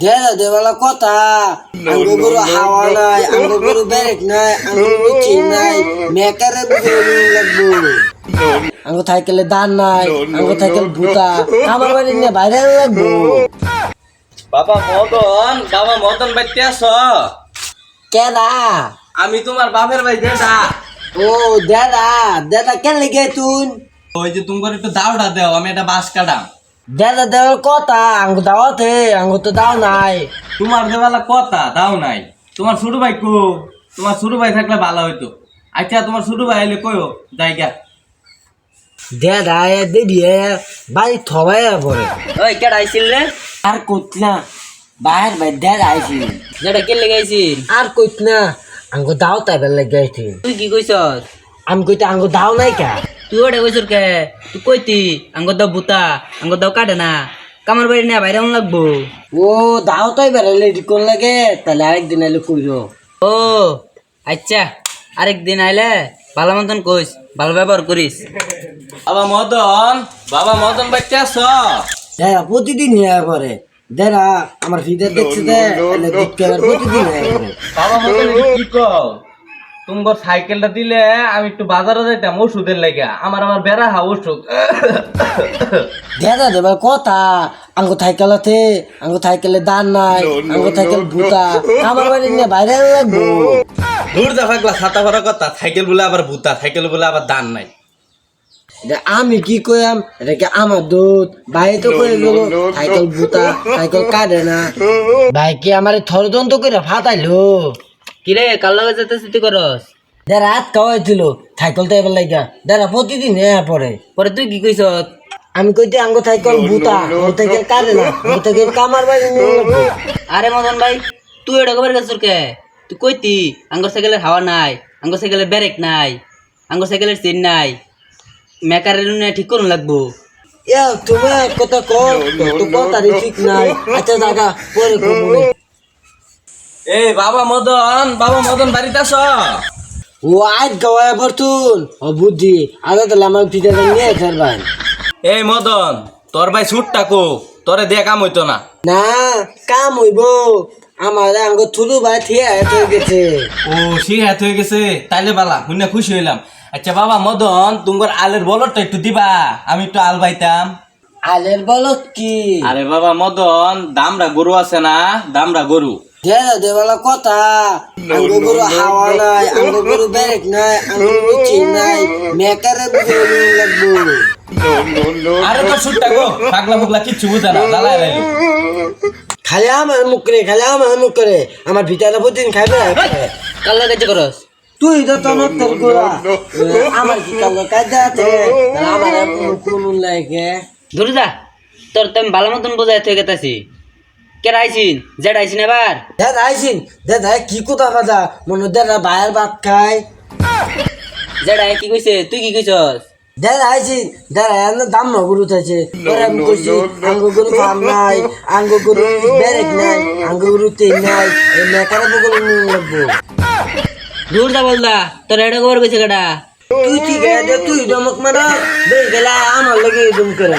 দেদা দেওয়ালা কথা আঙ্গো গরু হাওয়া নাই আঙ্গো গরু ব্যারেক নাই আঙ্গো গরু চিন নাই মেকারে লাগবো আঙ্গো থাইকেলে দান নাই আঙ্গো থাইকেল ভূতা আমার বাড়ি নিয়ে বাইরে লাগবো বাবা মদন বাবা মদন বাইতে আস কেডা আমি তোমার বাপের ভাই দেদা ও দাদা দাদা কেন লেগে তুই ওই যে তোমার একটু দাওটা দেও আমি একটা বাস কাটাম দাদা দেওয়ার কথা আঙ্গো দাওয়াতে আঙ্গো তো দাও নাই। তোমার দেওয়ালা কথা দাও নাই। তোমার ছোট ভাই কো তোমার ছোট ভাই থাকলে ভালো হইতো। আচ্ছা তোমার ছোট ভাই এলে কয়ো জায়গা। দাদা দিয়ে বাড়ি থবাই পরে। ওই কেডা আইছিল রে? আর কইত না বাইর ভাই দাদা আইছি যেটা কে লেগাইছিল আর কইত না আঙ্গো দাও তাই বেলা আইছি তুই কি কইছস? আমি কইতে আঙ্গো দাও নাই কা? তুই ওটা কইছর কে? তুই কইতি আঙ্গ দাও বুতা আঙ্গ দাও কাটে না কামার বাড়ি না বাইরে লাগবো? ও দাও তাই লেডি কোন লাগে তাহলে আরেকদিন আইলে কইরো ও আচ্ছা আরেকদিন আইলে ভালো মতন কইস ভালো ব্যবহার করিস বাবা মদন বাবা মদন বাইতে আস দাদা প্রতিদিন ইয়া করে দাদা আমার ফিদার দেখছে দে প্রতিদিন করে বাবা মদন কি কও তোমার সাইকেলটা দিলে আমি একটু বাজারে যাইতাম ওষুধের লাগে। আমার আমার বেড়া হা ওষুধ। দাদা দেবার কথা? আঙ্গো থাইকেলাতে আঙ্গো থাইকেলে দান নাই আঙ্গো থাইকেল ভূতা। আমার বাড়ি নিয়ে বাইরে লাগবো। দূর দা ফাগলা ছাতা ভরা কথা। সাইকেল বলে আবার ভূতা সাইকেল বলে আবার দান নাই। আমি কি কইয়াম? এটা কি আমার দুধ? ভাই তো কয়ে গেল সাইকেল ভূতা সাইকেল কাটে না। ভাই কি আমার থরদন্ত করে ফাটাইলো? কিরে কার লগে যেতেছিস তুই করস? দেড় রাত খাওয়াইছিল সাইকেল তো এবার লাগা দেড়া প্রতিদিন হ্যাঁ পরে। পরে তুই কি কইছ? আমি কইতে আঙ্গ সাইকেল ভূতা ও সাইকেল কাটে না ও কামার নিয়ে আরে মদন ভাই তুই এটা কবার গেছর কে? তুই কইতি আঙ্গর সাইকেলের হাওয়া নাই আঙ্গর সাইকেলের ব্রেক নাই আঙ্গর সাইকেলের চেন নাই। মেকারের নে ঠিক করুন লাগবো। এ তুমি কথা কর তো কথারই ঠিক নাই। আচ্ছা দাদা পরে কমুনে এই বাবা মদন বাবা মদন বাড়িতে আস ও আজ বুদ্ধি। আগে নিয়ে এই মদন তোর ভাই তোরে দিয়ে কাম হইতো না। না কাম হইব। আমার আঙ্গ থুলু ভাই থিয়া হয়ে গেছে। ও সে হাত হয়ে গেছে। তাইলে বালা শুনে খুশি হইলাম। আচ্ছা বাবা মদন তোমার আলের বলরটা একটু দিবা। আমি একটু আল বাইতাম। আলের বলত কি? আরে বাবা মদন দামরা গরু আছে না? দামরা গরু। দেদা দেওয়ালা কথা। আঙ্গ গরু হাওয়া নাই আঙ্গ গরু ব্যারেক নাই আঙ্গ গরু চিন নাই মেকারে লাগবো। আরে তো ছুটটা গো পাগলা পাগলা কিচ্ছু বুঝে না খালি আমার মুখ করে খালি আমার মুখ করে। আমার ভিতরে প্রতিদিন খাইবে? লগে যে করস। তুই তো তোর তোর গোড়া আমার কি কালো কাজে আছে? আমার কোন লাগে। ধরে যা তোর তো আমি ভালো মতন বোঝাই থেকে গেতাছি। কে আইছিন জেড আইছিন এবার। দেখ আইসিন দেখ কি কোথা কথা মনে দেখ বাইরের ভাত খায়। জেড আই কি কইছে? তুই কি কইছস? দেখ আইসিন দেখ এনে দাম ন গরু থাকছে পরে আমি কইছি আঙ্গ গরু ফার্ম নাই আঙ্গ গরু ব্যারেক নাই আঙ্গ গরু তেল নাই এই মেকারে বগল নিয়ে লাগবো দূর যা বলদা তোর এটা খবর কইছে কেডা? তুই ঠিক আছে তুই দমক মারা বেশ গেলা আমার লাগে দম করে।